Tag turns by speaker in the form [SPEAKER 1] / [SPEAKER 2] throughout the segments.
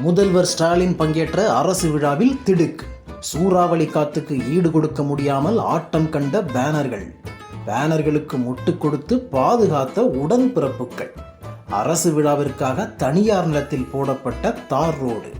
[SPEAKER 1] முதல்வர் ஸ்டாலின் பங்கேற்ற அரசு விழாவில் திடுக் சூறாவளி காத்துக்கு ஈடு கொடுக்க முடியாமல் ஆட்டம் கண்ட பேனர்கள். பேனர்களுக்கு முட்டு கொடுத்து பாதுகாத்த உடன்பிறப்புகள். அரசு விழாவிற்காக தனியார் நிலத்தில் போடப்பட்ட தார் ரோடு.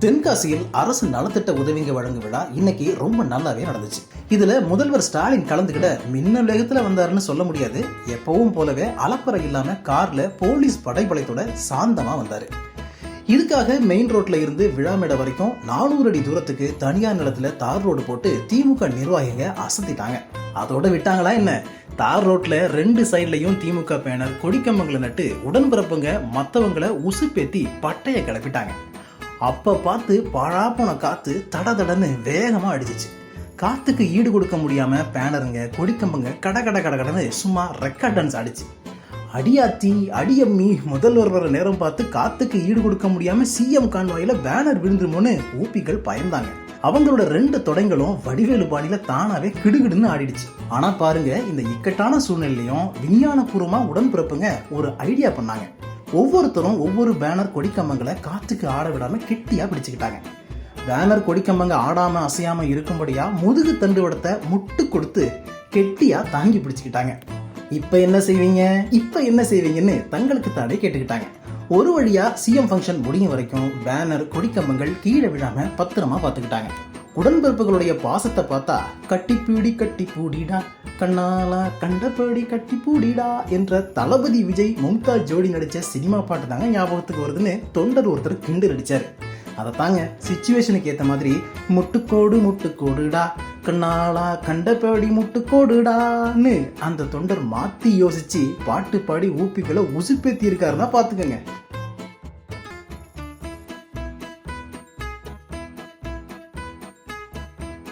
[SPEAKER 1] தென்காசியில் அரசு நலத்திட்ட உதவிங்க வழங்கும் விழா இன்னைக்கு ரொம்ப நல்லாவே நடந்துச்சு. இதுல முதல்வர் ஸ்டாலின் கலந்துக்கிட மின்னல் வேகத்துல வந்தாருன்னு சொல்ல முடியாது. எப்பவும் போலவே அலப்பறை இல்லாம கார்ல போலீஸ் படைபலத்தோட சாந்தமா வந்தாரு. இதுக்காக மெயின் ரோட்ல இருந்து விழாமேடை வரைக்கும் நானூறு அடி தூரத்துக்கு தனியார் நிலத்துல தார் ரோடு போட்டு திமுக நிர்வாகிங்க அசத்திட்டாங்க. அதோட விட்டாங்களா என்ன? தார் ரோட்ல ரெண்டு சைட்லயும் திமுக பேனர் கொடிக்கம்பங்களை நட்டு உடன்பிறப்புங்க மத்தவங்களை உசுப்பேத்தி பட்டைய கிளப்பிட்டாங்க. அப்போ பார்த்து பாழாப்போன காற்று தட தடன்னு வேகமாக அடிச்சிச்சு. காற்றுக்கு ஈடு கொடுக்க முடியாமல் பேனருங்க கொடிக்கம்புங்க கட கட கட கடன்னு சும்மா ரெக்கார்ட் டான்ஸ் அடிச்சு அடியாத்தி அடியம்மி முதல்வர் வர நேரம் பார்த்து காற்றுக்கு ஈடு கொடுக்க முடியாமல் சிஎம் கான்வாயில் பேனர் விழுந்துருமோன்னு ஊப்பிகள் பயந்தாங்க. அவங்களோட ரெண்டு தொடைங்களும் வடிவேலு பாணியில தானாவே கிடுகிடுன்னு ஆடிடுச்சு. ஆனா பாருங்க இந்த இக்கட்டான சூழ்நிலையும் விஞ்ஞானபூர்வமா உடன்பிறப்புங்க ஒரு ஐடியா பண்ணாங்க. ஒவ்வொருத்தரும் ஒவ்வொரு பேனர் கொடிக்கம்பங்களை காற்றுக்கு ஆட விடாமல் கெட்டியா பிடிச்சுக்கிட்டாங்க. பேனர் கொடிக்கம்பங்க ஆடாமல் அசையாம இருக்கும்படியாக முதுகு தண்டுவடத்தை முட்டு கொடுத்து கெட்டியா தாங்கி பிடிச்சிக்கிட்டாங்க. இப்ப என்ன செய்வீங்க? இப்ப என்ன செய்வீங்கன்னு தங்களுக்கு தானே கேட்டுக்கிட்டாங்க. ஒரு வழியா சிஎம் ஃபங்க்ஷன் முடியும் வரைக்கும் பேனர் கொடிக்கம்பங்கள் கீழே விழாம பத்திரமா பார்த்துக்கிட்டாங்க. உடன்பிறப்புகளுடைய பாசத்தை பார்த்தா கட்டி கட்டி பூடிடா கண்ணாலா கண்டபடி கட்டி பூடிடா என்ற தளபதி விஜய் மும்தாஜ் ஜோடி நடித்த சினிமா பாட்டு தாங்க ஞாபகத்துக்கு வருதுன்னு தொண்டர் ஒருத்தர் கிண்டல் அடித்தார் அதை தாங்க சுச்சுவேஷனுக்கு ஏற்ற மாதிரி முட்டுக்கோடு முட்டுக்கோடுடா கண்ணாலா கண்டபடி முட்டுக்கோடுடான்னு அந்த தொண்டர் மாற்றி யோசிச்சு பாட்டு பாடி ஊப்பிகளை உசுப்பேத்தி இருக்காருன்னா பார்த்துக்கோங்க